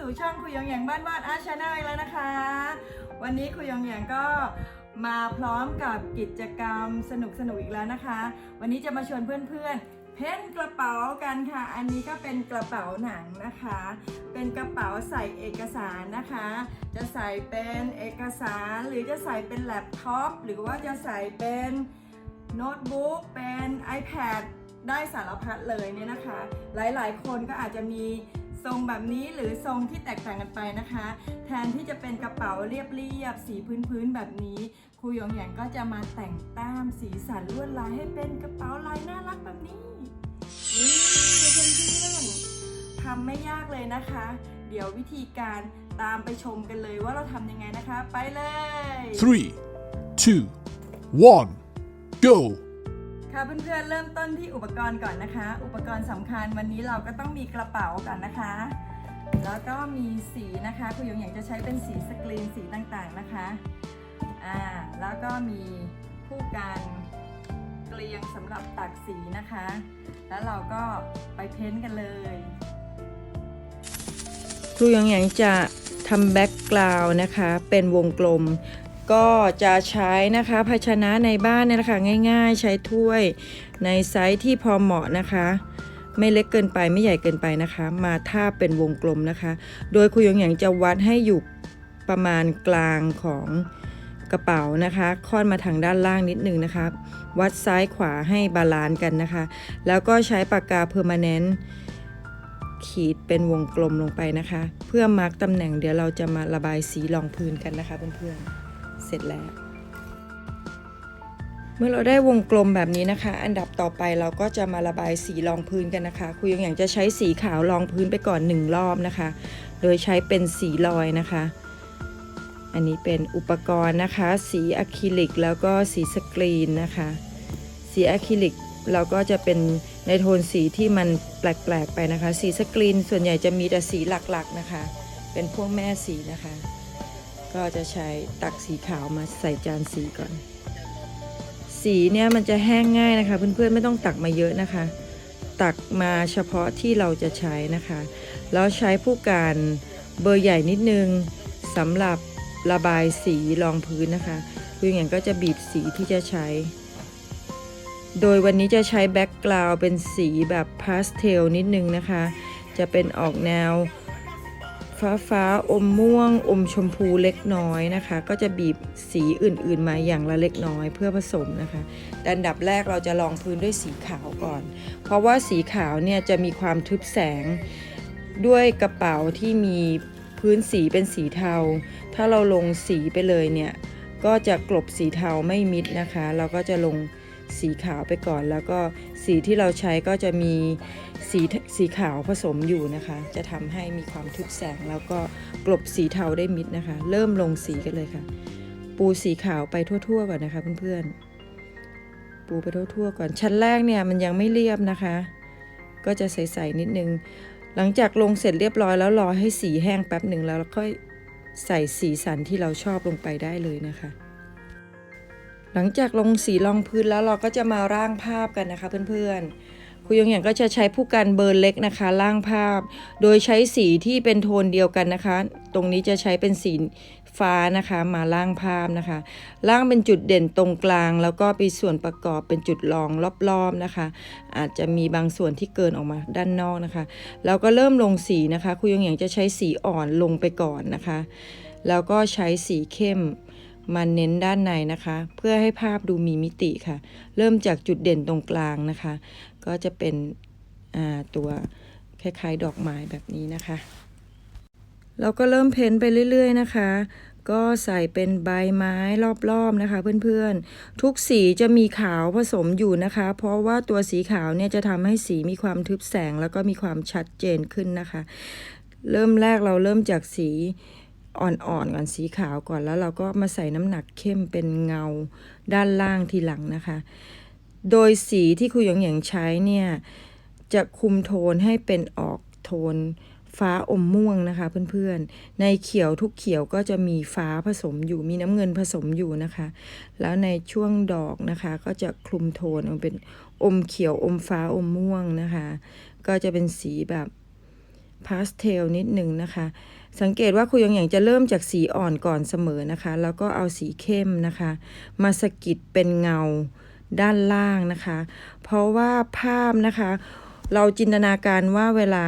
สู่ช่องคุยยองแยงบ้านวาดอาร์ชาแนลอีกแล้วนะคะ วันนี้คุยยองแยงก็มาพร้อมกับกิจกรรมสนุกสนุกๆอีกแล้วนะคะ วันนี้จะมาชวนเพื่อนๆ เพ้นกระเป๋ากันค่ะ อันนี้ก็เป็นกระเป๋าหนังนะคะ เป็นกระเป๋าใส่เอกสารนะคะ จะใส่เป็นเอกสารหรือจะใส่เป็นแล็ปท็อปหรือว่าจะใส่เป็นโน้ตบุ๊กเป็น iPad ได้สารพัดเลยเนี่ยนะคะ หลายๆ คนก็อาจจะมี ทรงแบบนี้หรือทรงที่แตกต่างกันไปนะคะ แทนที่จะเป็นกระเป๋าเรียบๆสีพื้นๆแบบนี้ครูหยงหยางก็จะมาแต่งแต้มสีสันลวดลายให้เป็นกระเป๋าลายน่ารักแบบนี้นี่เพื่อนๆทำไม่ยากเลยนะคะ เดี๋ยววิธีการตามไปชมกันเลยว่าเราทำยังไงนะคะ ไปเลย Three, two, one, go! ค่ะเพื่อนๆเริ่มต้นที่อุปกรณ์ก่อนนะคะ อุปกรณ์สำคัญวันนี้เราก็ต้องมีกระเป๋าก่อนนะคะ แล้วก็มีสีนะคะคุณหยงอยากจะใช้เป็นสีสกรีนสีต่างๆนะคะอ่าแล้วก็มีผู้กันเกลียงสำหรับตักสีนะคะ แล้วเราก็ไปเพ้นท์กันเลยครูหยงหยางจะทำแบ็กกราวน์นะคะ เป็นวงกลม ก็จะใช้นะคะภาชนะในบ้านเนี่ยนะคะง่าย ๆ ใช้ถ้วยในไซส์ที่พอเหมาะนะคะ ไม่เล็กเกินไปไม่ใหญ่เกินไปนะคะ มาทาบเป็นวงกลมนะคะ โดยครูหยงหยางจะวัดให้อยู่ประมาณกลางของกระเป๋านะคะค่อนมาทางด้านล่างนิดนึงนะคะวัดซ้ายขวาให้บาลานซ์กันนะคะ แล้วก็ใช้ปากกาเพอร์มานนต์ขีดเป็นวงกลมลงไปนะคะ เพื่อมาร์กตำแหน่งเดี๋ยวเราจะมาระบายสีรองพื้นกันนะคะเพื่อนๆ เสร็จแล้ว เมื่อเราได้วงกลมแบบนี้นะคะ อันดับต่อไปเราก็จะมาระบายสีรองพื้นกันนะคะครูยังอยากจะใช้สีขาวรองพื้นไปก่อนหนึ่งรอบนะคะ โดยใช้เป็นสีลอยนะคะ อันนี้เป็นอุปกรณ์นะคะ สีอะคริลิกแล้วก็สีสกรีนนะคะ สีอะคริลิกเราก็จะเป็นในโทนสีที่มันแปลก ๆ ไปนะคะ สีสกรีนส่วนใหญ่จะมีแต่สีหลัก ๆ นะคะ เป็นพวกแม่สีนะคะ ก็จะใช้ตักสีขาวมาใส่จานสีก่อน สีเนี่ยมันจะแห้งง่ายนะคะ เพื่อนๆไม่ต้องตักมาเยอะนะคะ ตักมาเฉพาะที่เราจะใช้นะคะ แล้วใช้ผู้การเบอร์ใหญ่นิดนึงสำหรับระบายสีรองพื้นนะคะคืออย่างนั้นก็จะบีบสีที่จะใช้ โดยวันนี้จะใช้แบ็กกราวด์เป็นสีแบบพาสเทลนิดนึงนะคะ จะเป็นออกแนว ฟ้าฟ้าอมม่วง อมชมพูเล็กน้อยนะคะ ก็จะบีบสีอื่นๆมาอย่างละเล็กน้อยเพื่อผสมนะคะแต่อันดับแรกเราจะลองพื้นด้วยสีขาวก่อน เพราะว่าสีขาวเนี่ยจะมีความทึบแสงด้วยกระเป๋าที่มีพื้นสีเป็นสีเทา ถ้าเราลงสีไปเลยเนี่ยก็จะกลบสีเทาไม่มิดนะคะ เราก็จะลง สีขาวไปก่อน แล้วก็สีที่เราใช้ก็จะมีสีสีขาวผสมอยู่นะคะ จะทำให้มีความทึบแสงแล้วก็กลบสีเทาได้มิดนะคะ เริ่มลงสีกันเลยค่ะ ปูสีขาวไปทั่วๆก่อนนะคะเพื่อนๆปูไปทั่วๆก่อน ชั้นแรกเนี่ยมันยังไม่เรียบนะคะ ก็จะใสๆนิดนึง หลังจากลงเสร็จเรียบร้อยแล้วรอให้สีแห้งแป๊บหนึ่งแล้วเราค่อยใส่สีสันที่เราชอบลงไปได้เลยนะคะ หลังจากลงสีรองพื้นแล้วเราก็จะมาร่างภาพกันนะคะเพื่อนๆครูยงอย่างก็จะใช้ผู้กันเบอร์เล็กนะคะร่างภาพ โดยใช้สีที่เป็นโทนเดียวกันนะคะ ตรงนี้จะใช้เป็นสีฟ้านะคะมาล่างภาพนะคะ ล่างเป็นจุดเด่นตรงกลาง แล้วก็เป็นส่วนประกอบเป็นจุดรองรอบๆนะคะ อาจจะมีบางส่วนที่เกินออกมาด้านนอกนะคะ แล้วก็เริ่มลงสีนะคะครูยงอย่างจะใช้สีอ่อนลงไปก่อนนะคะ แล้วก็ใช้สีเข้ม มาเน้นด้านในนะคะ เพื่อให้ภาพดูมีมิติค่ะ เริ่มจากจุดเด่นตรงกลางนะคะ ก็จะเป็นตัวคล้ายๆดอกไม้แบบนี้นะคะ เราก็เริ่มเพ้นไปเรื่อย ๆ นะคะ ก็ใส่เป็นใบไม้รอบๆนะคะ เพื่อนๆ ทุกสีจะมีขาวผสมอยู่นะคะ เพราะว่าตัวสีขาวเนี่ยจะทำให้สีมีความทึบแสงแล้วก็มีความชัดเจนขึ้นนะคะ เริ่มแรกเราเริ่มจากสี อ่อนๆก่อนสีขาวก่อนแล้วเราก็มาใส่น้ำหนักเข้มเป็นเงาด้านล่างทีหลังนะคะ โดยสีที่ครูหยงหยางใช้เนี่ย จะคุมโทนให้เป็นออกโทนฟ้าอมม่วงนะคะเพื่อนๆ ในเขียวทุกเขียวก็จะมีฟ้าผสมอยู่มีน้ำเงินผสมอยู่นะคะ แล้วในช่วงดอกนะคะก็จะคลุมโทนเป็นอมเขียวอมฟ้าอมม่วงนะคะ ก็จะเป็นสีแบบพาสเทลนิดหนึ่งนะคะ สังเกตว่าครูยองหยางจะเริ่มจากสีอ่อนก่อนเสมอนะคะ แล้วก็เอาสีเข้มนะคะ มาสะกิดเป็นเงาด้านล่างนะคะ เพราะว่าภาพนะคะ เราจินตนาการว่าเวลา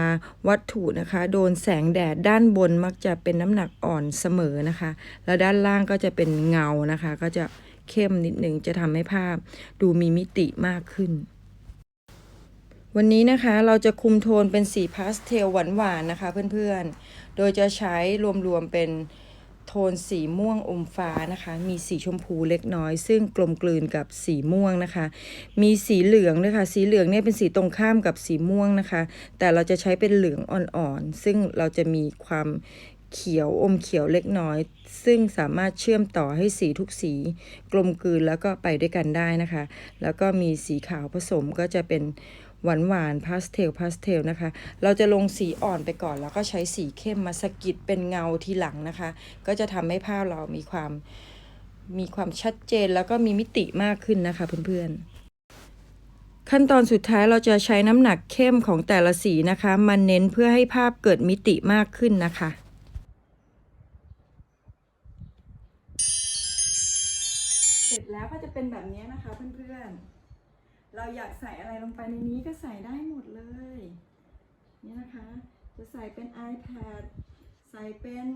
วัตถุนะคะ โดนแสงแดดด้านบนมักจะเป็นน้ำหนักอ่อนเสมอนะคะ แล้วด้านล่างก็จะเป็นเงานะคะ ก็จะเข้มนิดหนึ่งจะทำให้ภาพดูมีมิติมากขึ้น วันนี้นะคะเราจะคุมโทนเป็นสีพาสเทลหวานๆนะคะเพื่อนๆ โดยจะใช้รวมๆเป็นโทนสีม่วงอมฟ้านะคะ มีสีชมพูเล็กน้อย ซึ่งกลมกลืนกับสีม่วงนะคะ มีสีเหลืองด้วยค่ะ สีเหลืองเนี่ยเป็นสีตรงข้ามกับสีม่วงนะคะ แต่เราจะใช้เป็นเหลืองอ่อนๆ ซึ่งเราจะมีความเขียวอมเขียวเล็กน้อย ซึ่งสามารถเชื่อมต่อให้สีทุกสี กลมกลืนแล้วก็ไปด้วยกันได้นะคะ แล้วก็มีสีขาวผสมก็จะเป็น หวานหวานพาสเทลพาสเทลนะคะ เราจะลงสีอ่อนไปก่อน แล้วก็ใช้สีเข้มมาสะกิดเป็นเงาทีหลังนะคะ ก็จะทำให้ภาพเรามีความมีความชัดเจนแล้วก็มีมิติมากขึ้นนะคะเพื่อนๆ ขั้นตอนสุดท้ายเราจะใช้น้ำหนักเข้มของแต่ละสีนะคะมาเน้นเพื่อให้ภาพเกิดมิติมากขึ้นนะคะเสร็จแล้วก็จะเป็นแบบนี้นะคะเพื่อนๆ เราอยากใส่อะไรลงไปในนี้ก็ใส่ได้หมดเลย นี่นะคะ จะใส่เป็น iPad ใส่เป็น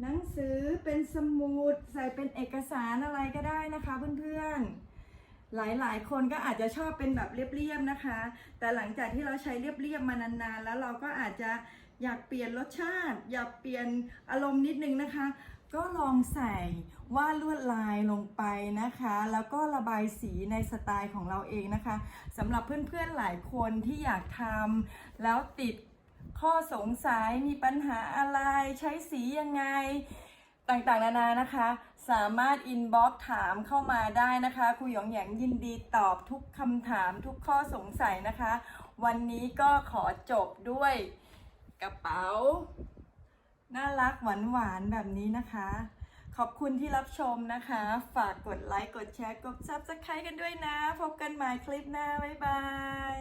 หนังสือ เป็นสมุด ใส่เป็นเอกสารอะไรก็ได้นะคะเพื่อนๆ หลายๆ คนก็อาจจะชอบเป็นแบบเรียบๆนะคะ แต่หลังจากที่เราใช้เรียบๆมานานๆ แล้วเราก็อาจจะอยากเปลี่ยนรสชาติ อยากเปลี่ยนอารมณ์นิดนึงนะคะ ก็ลองใส่วาดลวดลายลงไปนะคะ แล้วก็ระบายสีในสไตล์ของเราเองนะคะสำหรับเพื่อนๆหลายคนที่อยากทำแล้วติดข้อสงสัยมีปัญหาอะไรใช้สียังไงต่างๆนานานะคะ สามารถอินบ็อกถามเข้ามาได้นะคะครูหยองหยางยินดีตอบทุกคำถามทุกข้อสงสัยนะคะ วันนี้ก็ขอจบด้วยกระเป๋า น่ารักหวานหวานแบบนี้นะคะ ขอบคุณที่รับชมนะคะ ฝากกดไลค์ กดแชร์ กด Subscribe กันด้วยนะ พบกันใหม่คลิปหน้า บ๊ายบาย